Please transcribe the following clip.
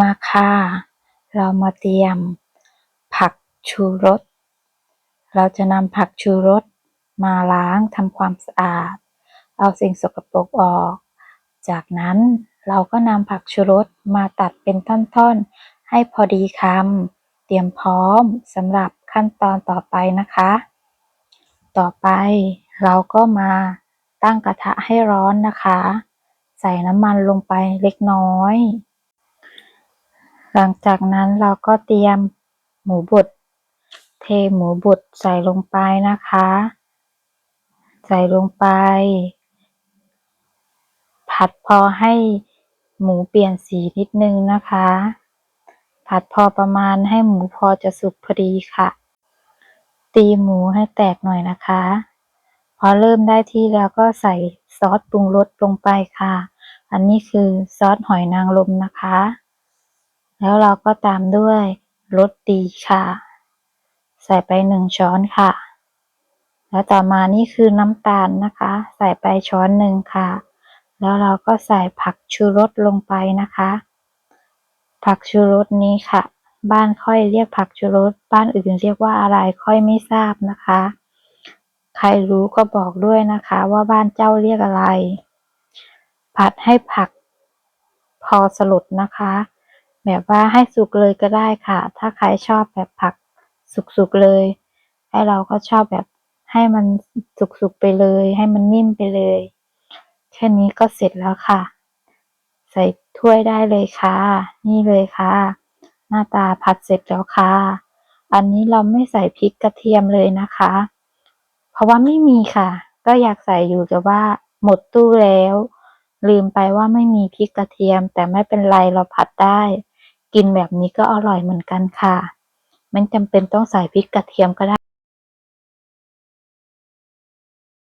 มาค่ะ เรามาเตรียม ผักชูรส เราจะนำผักชูรสมาล้างทำความสะอาด เอาสิ่งสกปรกออก จากนั้นเราก็นำผักชูรสมาตัดเป็นท่อนๆ ให้พอดีคำ เตรียมพร้อมสำหรับขั้นตอนต่อไปนะคะ ต่อไปเราก็มาตั้งกระทะให้ร้อนนะคะ ใส่น้ำมันลงไปเล็กน้อย หลังจากนั้นเราก็เตรียมหมูบด เทหมูบดใส่ลงไปนะคะ ใส่ลงไป ผัดพอให้หมูเปลี่ยนสีนิดนึงนะคะ ผัดพอประมาณให้หมูพอจะสุกพอดีค่ะ ตีหมูให้แตกหน่อยนะคะ พอเริ่มได้ที่แล้วก็ใส่ซอสปรุงรสลงไปค่ะ อันนี้คือซอสหอยนางรมนะคะ แล้วเราก็ตามด้วยรสดีค่ะ ใส่ไปหนึ่งช้อนค่ะ แล้วต่อมานี่คือน้ำตาลนะคะ ใส่ไปช้อนหนึ่งค่ะ แล้วเราก็ใส่ผักชูรสลงไปนะคะ ผักชูรสนี้ค่ะ บ้านค่อยเรียกผักชูรสบ้านอื่นเรียกว่าอะไรค่อยไม่ทราบนะคะ ใครรู้ก็บอกด้วยนะคะว่าบ้านเจ้าเรียกอะไร ผัดให้ผักพอสลดนะคะ แบบว่าให้สุกเลยก็ได้ค่ะ ถ้าใครชอบแบบผักสุกๆเลย ให้เราก็ชอบแบบให้มันสุกๆไปเลย ให้มันนิ่มไปเลย แค่นี้ก็เสร็จแล้วค่ะ ใส่ถ้วยได้เลยค่ะ นี่เลยค่ะ หน้าตาผัดเสร็จแล้วค่ะ อันนี้เราไม่ใส่พริกกระเทียมเลยนะคะ เพราะว่าไม่มีค่ะ ก็อยากใส่อยู่แต่ว่าหมดตู้แล้ว ลืมไปว่าไม่มีพริกกระเทียม แต่ไม่เป็นไรเราผัดได้ กินแบบนี้ก็อร่อยเหมือนกันค่ะ ไม่จำเป็นต้องใส่พริกกระเทียมก็ได้